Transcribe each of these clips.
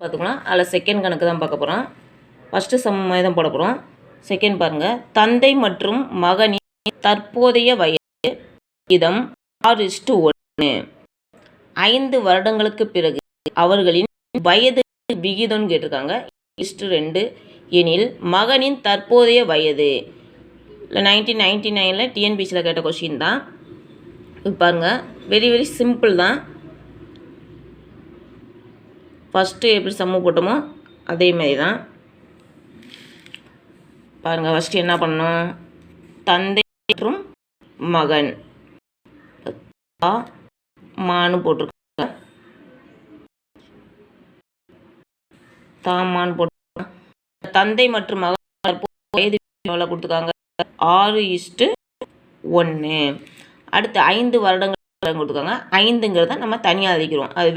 பார்த்துக்கலாம். அதில் செகண்ட் கணக்கு தான் பார்க்க போகிறோம் ஃபஸ்ட்டு சம் மாதிரி தான் போட போகிறோம் செகண்ட் பாருங்கள் தந்தை மற்றும் மகனின் தற்போதைய வயது இதம் ஆறு இஸ்டு ஒன்று. ஐந்து வருடங்களுக்கு பிறகு அவர்களின் வயது விகிதம்னு கேட்டிருக்காங்க. இஸ்டு ரெண்டு. எனில் மகனின் தற்போதைய வயது இல்லை நைன்டீன் நைன்டி நைனில் டிஎன்பிசியில் கேட்ட கொஷின் தான். பாருங்கள் வெரி வெரி சிம்பிள் தான். ஃபஸ்ட்டு எப்படி சம்மு போட்டோமோ அதே மாதிரி தான். பாருங்கள் ஃபஸ்ட்டு என்ன பண்ணோம் தந்தை மற்றும் மகன். மானு மான்னு போட்டிருக்காங்க தாமான்னு போட்டு தந்தை மற்றும் மகன் வயது எவ்வளோ கொடுத்துருக்காங்க. ஆறு இஷ்டு ஒன்று அடுத்து ஐந்து வருடங்கள் கொடுத்துருக்காங்க. ஐந்துங்கிறத நம்ம தனியாக அதிக்கிறோம் அது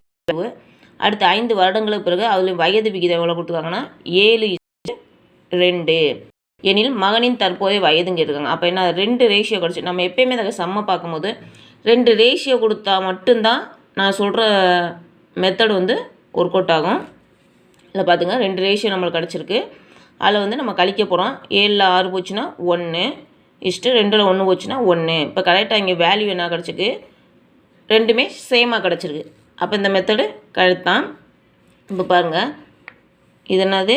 அடுத்து ஐந்து வருடங்களுக்கு பிறகு அதில் வயது விகிதம் எவ்வளோ கொடுத்துருக்காங்கன்னா? ஏழு இஸ்ட்டு ரெண்டு எனில் மகனின் தற்போதைய வயதுங்க இருக்காங்க அப்போ என்ன ரெண்டு ரேஷியோ கிடச்சி நம்ம எப்பயுமே அதை செம்ம பார்க்கும்போது ரெண்டு ரேஷியோ கொடுத்தா மட்டும்தான் நான் சொல்கிற மெத்தட் வந்து ஒர்க் அவுட் ஆகும். இல்லை பார்த்துங்க ரெண்டு ரேஷியோ நம்மளுக்கு கிடச்சிருக்கு. அதில் வந்து நம்ம கழிக்க போகிறோம் ஏழில் ஆறு போச்சுன்னா ஒன்று இஷ்ட்டு ரெண்டில் ஒன்று போச்சுன்னா ஒன்று இப்போ கரெக்டாக இங்கே வேல்யூ என்ன கிடச்சிருக்கு? ரெண்டுமே சேமாக கிடச்சிருக்கு. அப்போ இந்த மெத்தடு கழுத்தான். இப்போ பாருங்கள் இது என்னது?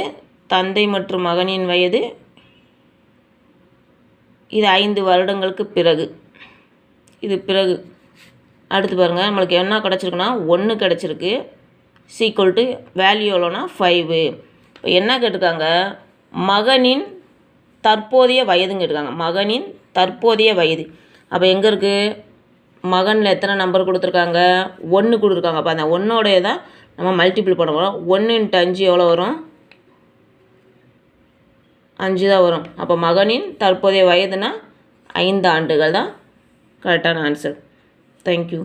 தந்தை மற்றும் மகனின் வயது. இது ஐந்து வருடங்களுக்கு பிறகு. இது பிறகு. அடுத்து பாருங்கள் நம்மளுக்கு என்ன கிடச்சிருக்குன்னா ஒன்று கிடச்சிருக்கு. சீக்குவல் டு வேல்யூ எவ்வளோனா ஃபைவு இப்போ என்ன கேட்டிருக்காங்க? மகனின் தற்போதைய வயதுன்னு கேட்டிருக்காங்க. மகனின் தற்போதைய வயது. அப்போ எங்கே இருக்குது மகனில் எத்தனை நம்பர் கொடுத்துருக்காங்க? ஒன்று கொடுத்துருக்காங்க. அப்போ அந்த ஒன்றோடைய தான் நம்ம மல்டிபிள் பண்ண போகிறோம் ஒன்று இன்ட்டு அஞ்சு எவ்வளோ வரும்? அஞ்சு தான் வரும். அப்போ மகனின் தற்போதைய வயதுனா ஐந்து ஆண்டுகள் தான். கரெக்டான ஆன்சர் தேங்க்யூ